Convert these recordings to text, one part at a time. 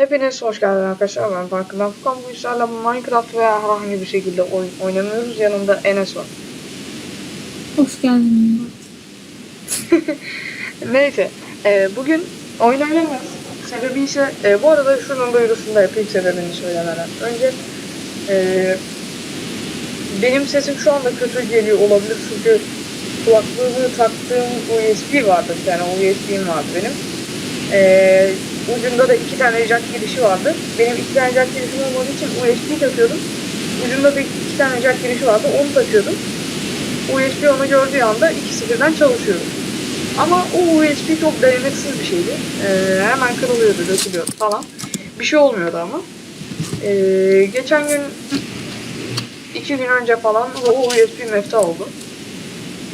Hepiniz hoş geldiniz arkadaşlar. Ben Farkından Furkan. Bu işlerle Minecraft veya herhangi bir şekilde oyun oynamıyoruz. Yanımda Enes var. Hoş geldin. Neyse. e, bugün oyun oynamıyoruz. Sebebi ise e, bu arada şunun duyurusunu da yapayım sebebini söylemeden önce. E, benim sesim şu anda kötü geliyor olabilir çünkü kulaklığımı taktığım USB vardı. Yani USB'm vardı benim. E, ucunda da iki tane jack girişi vardı. Benim iki tane jack girişim olmadığı için USB takıyordum. Ucunda da iki tane jack girişi vardı. Onu takıyordum. USB onu gördüğü anda ikisi birden çalışıyordu. Ama o USB çok dayanıksız bir şeydi. Ee, hemen kırılıyordu, dökülüyordu falan. Bir şey olmuyordu ama. Ee, geçen gün iki gün önce falan o USB mefta oldu.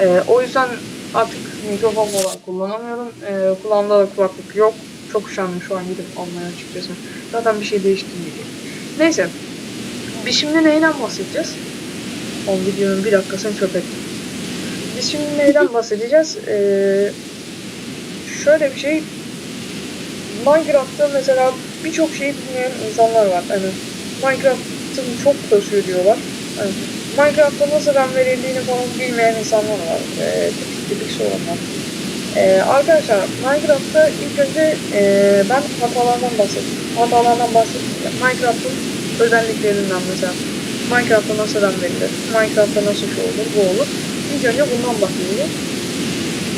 Ee, o yüzden artık mikrofon falan kullanamıyorum. Ee, kulağımda da kulaklık yok. Çok üşendim şu an gidip almaya açıkçası. Zaten bir şey değiştirmeyecek. Neyse. Biz şimdi neyden bahsedeceğiz? O videonun bir dakikasını çöp ettim. Biz şimdi neyden bahsedeceğiz? Ee, şöyle bir şey. Minecraft'ta mesela birçok şeyi bilmeyen insanlar var. Hani Minecraft'ın çok kasıyor diyorlar. Hani Minecraft'ta nasıl RAM verildiğini falan bilmeyen insanlar var. Ee, tipik tipik sorunlar. Ee, arkadaşlar Minecraft'ta ilk önce ee, ben hatalardan bahsedeyim. Hatalardan bahsedeyim. Minecraft'ın özelliklerinden mesela. Minecraft'ta nasıl RAM verilir? Minecraft'ta nasıl şu olur, bu olur. İlk önce bundan bahsedelim.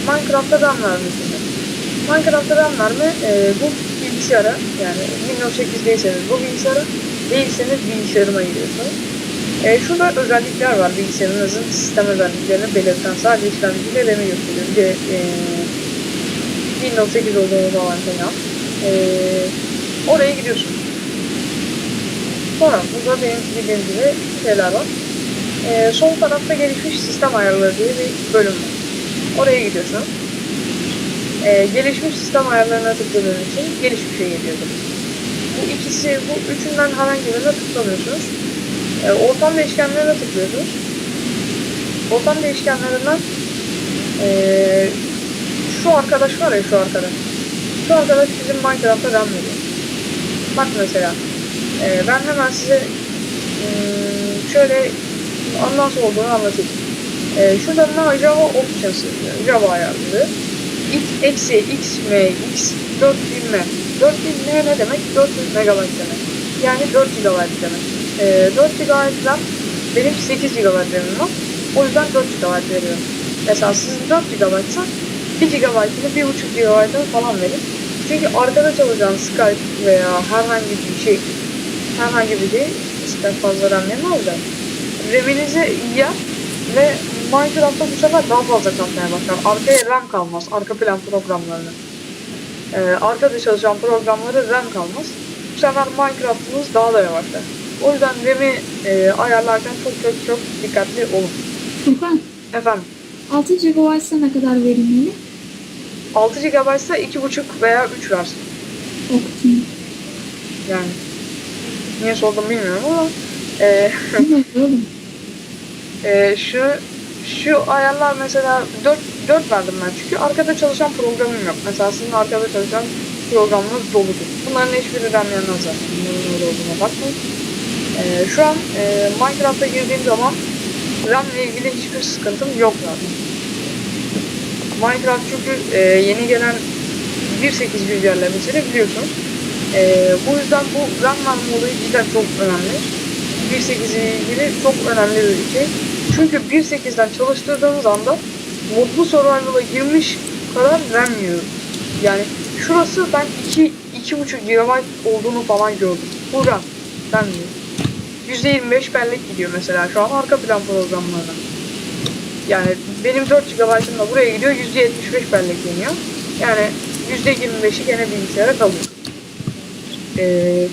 Minecraft'ta RAM vermesini. Minecraft'ta RAM verme e, bu bilgisayara yani Windows 8'deyseniz bu bilgisayara değilseniz bilgisayarıma giriyorsunuz. E, şurada özellikler var bilgisayarınızın sistem özelliklerini belirten sadece işlemciyle RAM'i gösteriyor. Bir de e, Windows 8 olduğunu falan. E, oraya gidiyorsunuz. Sonra burada benim bildiğim gibi şeyler var. Ee, sol tarafta gelişmiş sistem ayarları diye bir bölüm var. Oraya gidiyorsunuz. Ee, gelişmiş sistem ayarlarına tıkladığınız için gelişmişe geliyordur. Bu ikisi, bu üçünden herhangi birine tıklamıyorsunuz. Ee, ortam değişkenlerine tıklıyorsunuz. Ortam değişkenlerinden ee, şu arkadaş var ya şu arkadaş. Şu arkadaş bizim Minecraft'ta RAM veriyor. Bak mesela ee, ben hemen size hmm, şöyle nasıl olduğunu anlatayım. Ee, şurada ne Java Options. Java ayarları. X, eksi x, m, x, 4000 m. 4000 m ne demek? 400 megabayt demek. Yani 4 GB demek. Ee, 4 GB RAM benim 8 GB RAM'im. O yüzden 4 GB veriyorum. Mesela sizin 4 GB ise 1 GB'ını 1.5 GB'ını falan verin. Çünkü arkada çalışan Skype veya herhangi bir şey herhangi bir şey ister fazla RAM yemez de RAM'inizi yer ve Minecraft'ta bu sefer daha fazla kasmaya başlar. Arkaya RAM kalmaz. Arka plan programlarını. Ee, arkada çalışan programları RAM kalmaz. Bu sefer Minecraft'ınız daha da yavaşlar. O yüzden RAM'i e, ayarlarken çok çok çok dikkatli olun. Furkan, Efendim 6 GB ise ne kadar verimli? 6 GB ise 2.5 veya 3 versin. Okutayım. Yani niye sordum bilmiyorum ama e. Ee, şu şu ayarlar mesela 4 4 verdim ben çünkü arkada çalışan programım yok. Mesela sizin arkada çalışan programınız doludur. Bunların hiçbiri RAM yanmaz zaten. Bunların öyle olduğuna bakmayın. Ee, şu an e, Minecraft'a girdiğim zaman RAM ile ilgili hiçbir sıkıntım yok zaten. Minecraft çünkü e, yeni gelen 1.8 güncellemesini biliyorsunuz. E, bu yüzden bu RAM verme olayı cidden çok önemli. 1.8 ile ilgili çok önemli bir şey. Çünkü 1.8'den çalıştırdığınız anda modlu survival'a girmiş kadar RAM yiyor. Yani şurası ben 2 2.5 GB olduğunu falan gördüm. Bu RAM. RAM yiyor. %25 bellek gidiyor mesela şu an arka plan programlarına. Yani benim 4 GB'ım da buraya gidiyor %75 bellek yeniyor. Yani %25'i gene bilgisayara kalıyor. Eee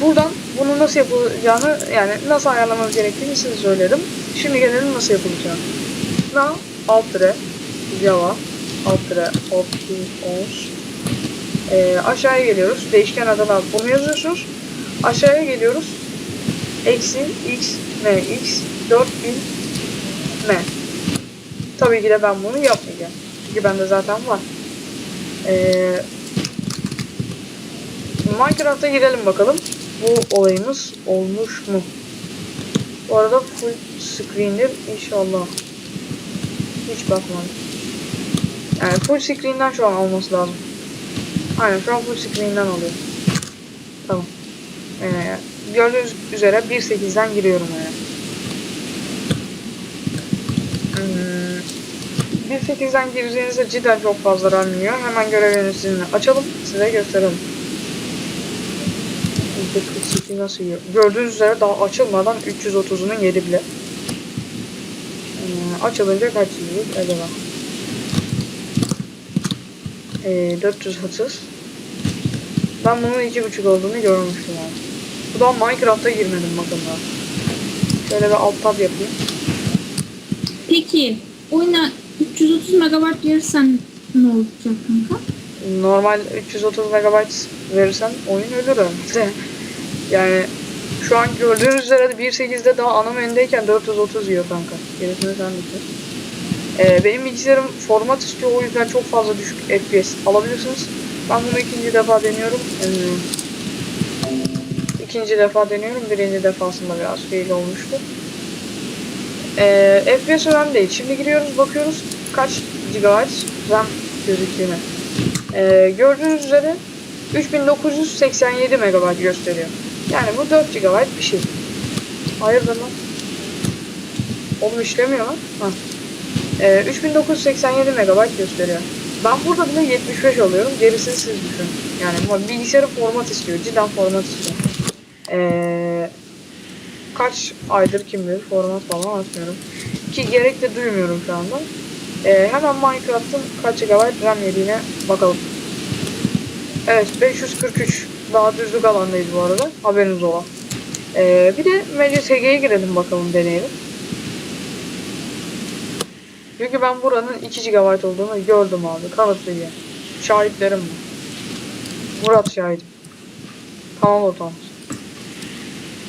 Buradan bunu nasıl yapılacağını yani nasıl ayarlamanız gerektiğini size söylerim. Şimdi gelelim nasıl yapılacağını. Na alt tire Java alt tire options ee, aşağıya geliyoruz. Değişken adına bunu yazıyorsunuz. Aşağıya geliyoruz. Eksi x m x 4000 m. Tabii ki de ben bunu yapmayacağım. Çünkü bende zaten var. Ee, Minecraft'a girelim bakalım. Bu olayımız olmuş mu? Bu arada full screen'dir inşallah. Hiç bakmadım. Yani full screen'den şu an olması lazım. Aynen şu an full screen'den oluyor. Tamam. Ee, gördüğünüz üzere 1.8'den giriyorum oraya. Hmm, 1.8'den gireceğinizde cidden çok fazla ranmıyor. Hemen görev yöneticisini açalım. Size gösterelim. %48 nasıl yiyor? Gördüğünüz üzere daha açılmadan 330'unun yedi bile. Ee, açılınca kaç yiyor acaba? Ee, 430. Ben bunun 2.5 olduğunu görmüştüm abi. Bu da Minecraft'a girmedim bakın daha. Şöyle bir alt tab yapayım. Peki oyuna 330 megabayt verirsen ne olacak kanka? Normal 330 MB verirsen oyun ölür herhalde. yani şu an gördüğünüz üzere 1.8'de daha ana menüdeyken 430 yiyor kanka. Gerisini sen düşün. Ee, benim bilgisayarım format istiyor o yüzden çok fazla düşük FPS alabilirsiniz. Ben bunu ikinci defa deniyorum. Ee, ikinci defa deniyorum. Birinci defasında biraz fail olmuştu. Ee, FPS önemli değil. Şimdi giriyoruz bakıyoruz kaç GB RAM gözüktüğüne. Ee, gördüğünüz üzere 3987 MB gösteriyor. Yani bu 4 GB bir şey. Hayırdır lan? Oğlum işlemiyor lan. Ee, 3987 MB gösteriyor. Ben burada bile 75 alıyorum. Gerisini siz düşünün. Yani bilgisayarı format istiyor. Cidden format istiyor. Ee, kaç aydır kim bilir format falan atmıyorum. Ki gerek de duymuyorum şu anda. Ee, hemen Minecraft'ın kaç GB RAM yediğine bakalım. Evet 543 daha düzlük alandayız bu arada. Haberiniz ola. Ee, bir de MCSG'ye girelim bakalım deneyelim. Çünkü ben buranın 2 GB olduğunu gördüm abi. Kanıtlayayım. Şahitlerim var. Murat şahidim. Tamam o tamam.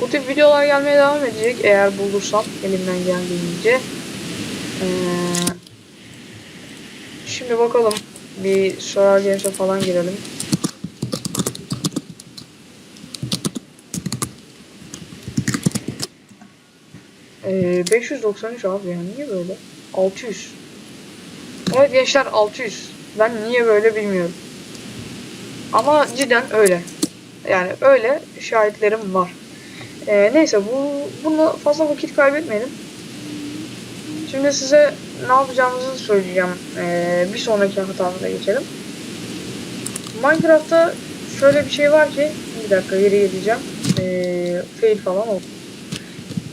Bu tip videolar gelmeye devam edecek eğer bulursam elimden geldiğince. Ee, şimdi bakalım bir Sorar Games'e falan girelim. Ee, 593 abi yani niye böyle? 600. Evet gençler 600. Ben niye böyle bilmiyorum. Ama cidden öyle. Yani öyle şahitlerim var. Ee, neyse bu bunu fazla vakit kaybetmeyelim. Şimdi size ne yapacağımızı söyleyeceğim. Ee, bir sonraki hatamıza geçelim. Minecraft'ta şöyle bir şey var ki bir dakika geri geleceğim. Ee, fail falan oldu.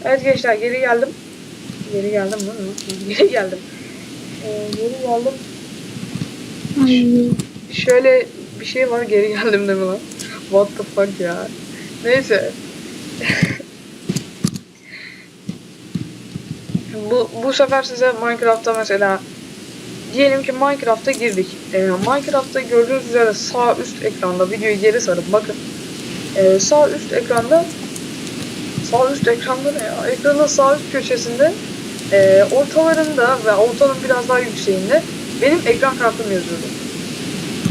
Evet gençler geri geldim. Geri geldim değil mi? Geri geldim. Ee, geri geldim. Ay, Şöyle bir şey var geri geldim değil mi lan? What the fuck ya. Neyse. bu, bu sefer size Minecraft'ta mesela diyelim ki Minecraft'a girdik. Ee, Minecraft'ta gördüğünüz üzere sağ üst ekranda videoyu geri sarıp bakın. Ee, sağ üst ekranda sağ üst ekranda ne ya? Ekranın sağ üst köşesinde e, ortalarında ve ortanın biraz daha yükseğinde benim ekran kartım yazıyordu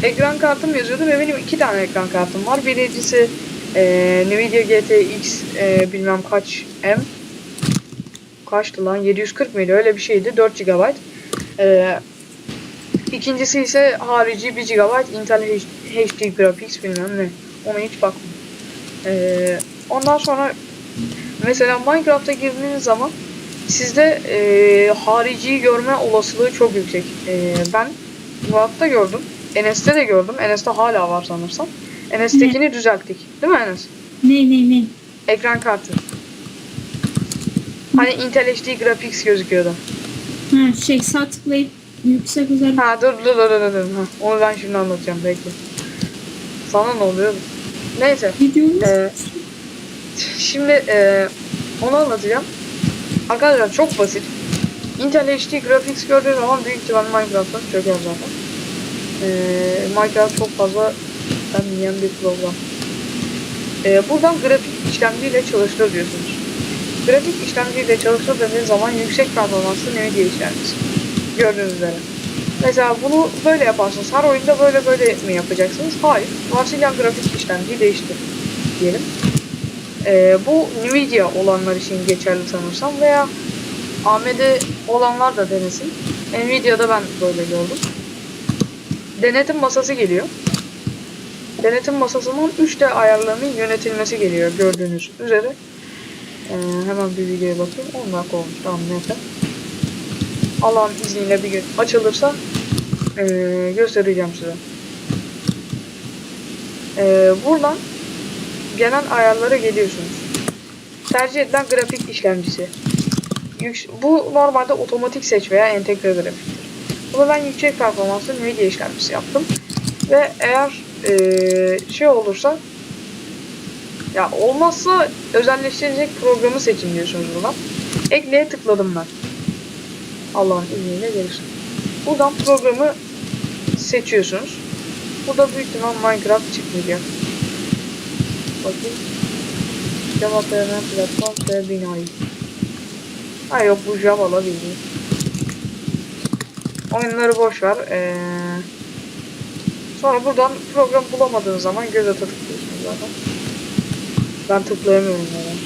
ekran kartım yazıyordu ve benim iki tane ekran kartım var. Birincisi e, Nvidia GTX e, bilmem kaç M kaçtı lan 740 mıydı öyle bir şeydi 4 GB. E, ikincisi ise harici 1 GB Intel HD Graphics bilmem ne. Ona hiç bakmadım. E, ondan sonra mesela Minecraft'a girdiğiniz zaman sizde e, hariciyi görme olasılığı çok yüksek. E, ben Murat'ta gördüm. Enes'te de gördüm. Enes'te hala var sanırsam. Enes'tekini düzelttik. Değil mi Enes? ne ne ne? Ekran kartı. Hani Intel HD Graphics gözüküyordu. Ha şey sağ tıklayıp yüksek özellik. Ha dur dur dur dur dur. Ha, onu ben şimdi anlatacağım bekle. Sana ne oluyor? Neyse. Videomuz Ee, Şimdi e, onu anlatacağım. Arkadaşlar çok basit. Intel HD Graphics gördüğü zaman büyük ihtimal Minecraft'tan çöker zaten. E, Minecraft çok fazla yiyen bir program. E, buradan grafik işlemciyle çalıştır diyorsunuz. Grafik işlemciyle çalıştır dediğiniz zaman yüksek performanslı Nvidia işlemcisi. Gördüğünüz üzere. Mesela bunu böyle yaparsınız. Her oyunda böyle böyle mi yapacaksınız? Hayır. Varsayılan grafik işlemciyi değiştir diyelim. Ee, bu Nvidia olanlar için geçerli sanırsam veya AMD olanlar da denesin. Nvidia'da ben böyle gördüm. Denetim masası geliyor. Denetim masasının 3D ayarlarının yönetilmesi geliyor gördüğünüz üzere. Ee, hemen bir videoya bakayım. 10 dakika olmuş. Tamam neyse. Allah'ın izniyle bir gün açılırsa ee, göstereceğim size. Ee, buradan genel ayarlara geliyorsunuz. Tercih edilen grafik işlemcisi. Yüks- bu normalde otomatik seç veya entegre grafiktir. Bunu ben yüksek performanslı Nvidia işlemcisi yaptım. Ve eğer ee, şey olursa ya olmazsa özelleştirecek programı seçin diyorsunuz buradan. Ekleye tıkladım ben. Allah'ın izniyle gelirse. Buradan programı seçiyorsunuz. Burada büyük ihtimal Minecraft çıkmayacak. Bakayım. Cevap veren platform ve binayı. Ha yok bu Java'la bildiğin. Oyunları boş ver. Ee, sonra buradan program bulamadığın zaman göz tıklıyorsunuz zaten. Ben tıklayamıyorum yani.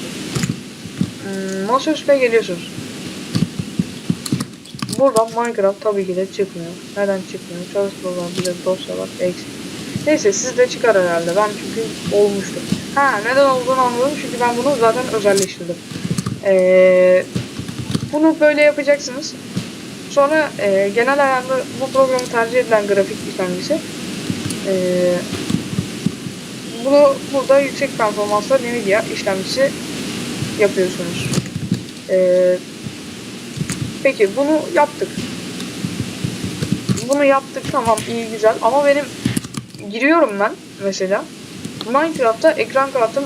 Hmm, masaüstüne geliyorsunuz. Buradan Minecraft tabii ki de çıkmıyor. Neden çıkmıyor? Çalışmalar, bir de dosyalar eksik. Neyse sizde çıkar herhalde. Ben çünkü olmuştu. Ha neden olduğunu anladım çünkü ben bunu zaten özelleştirdim. Ee, bunu böyle yapacaksınız. Sonra e, genel ayarlı bu programı tercih edilen grafik işlemcisi. Ee, bunu burada yüksek performanslı Nvidia işlemcisi yapıyorsunuz. Ee, peki bunu yaptık. Bunu yaptık tamam iyi güzel ama benim giriyorum ben mesela Minecraft'ta ekran kartım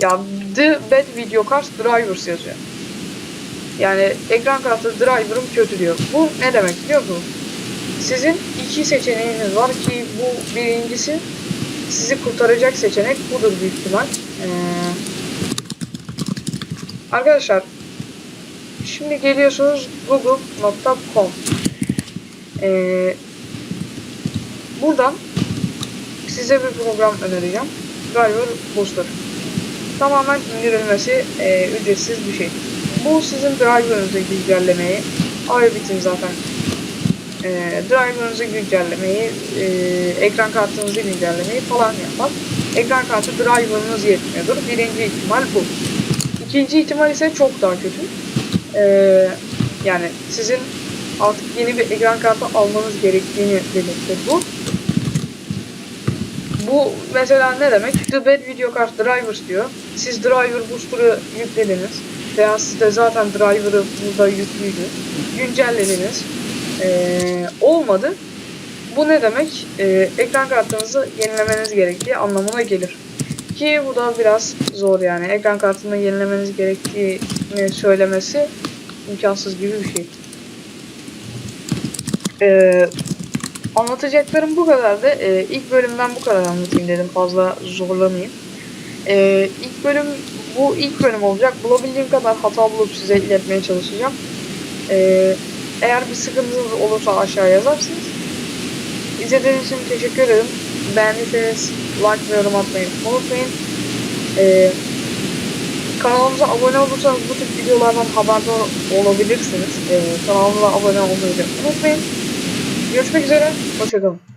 ya The Bad Video Card Drivers yazıyor. Yani ekran kartı driver'ım kötü diyor. Bu ne demek biliyor musunuz? Sizin iki seçeneğiniz var ki bu birincisi sizi kurtaracak seçenek budur büyük ihtimal. Ee, arkadaşlar şimdi geliyorsunuz google.com ee, buradan size bir program önereceğim. Driver Booster. Tamamen indirilmesi e, ücretsiz bir şey. Bu sizin driver'ınızı güncellemeyi, Airbitin zaten e, driver'ınızı güncellemeyi, e, ekran kartınızı güncellemeyi falan yapar. Ekran kartı driver'ınız yetmiyordur. Birinci ihtimal bu. İkinci ihtimal ise çok daha kötü. E, yani sizin artık yeni bir ekran kartı almanız gerektiğini belirtir bu. Bu mesela ne demek? The Bad Video Card Drivers diyor. Siz Driver Booster'ı yüklediniz. Veya sizde zaten Driver'ı burada yüklüydü. Güncellediniz. Ee, olmadı. Bu ne demek? Ee, ekran kartınızı yenilemeniz gerektiği anlamına gelir. Ki bu da biraz zor yani. Ekran kartını yenilemeniz gerektiğini söylemesi imkansız gibi bir şey. Ee, anlatacaklarım bu kadardı. Ee, ilk bölümden bu kadar anlatayım dedim. Fazla zorlamayayım. Ee, ilk bölüm bu ilk bölüm olacak. Bulabildiğim kadar hata bulup size iletmeye çalışacağım. Ee, eğer bir sıkıntınız olursa aşağı yazarsınız. İzlediğiniz için teşekkür ederim. Beğendiyseniz like ve yorum atmayı unutmayın. Ee, kanalımıza abone olursanız bu tip videolardan haberdar olabilirsiniz. Ee, kanalımıza abone olmayı unutmayın. Görüşmek üzere. Hoşçakalın.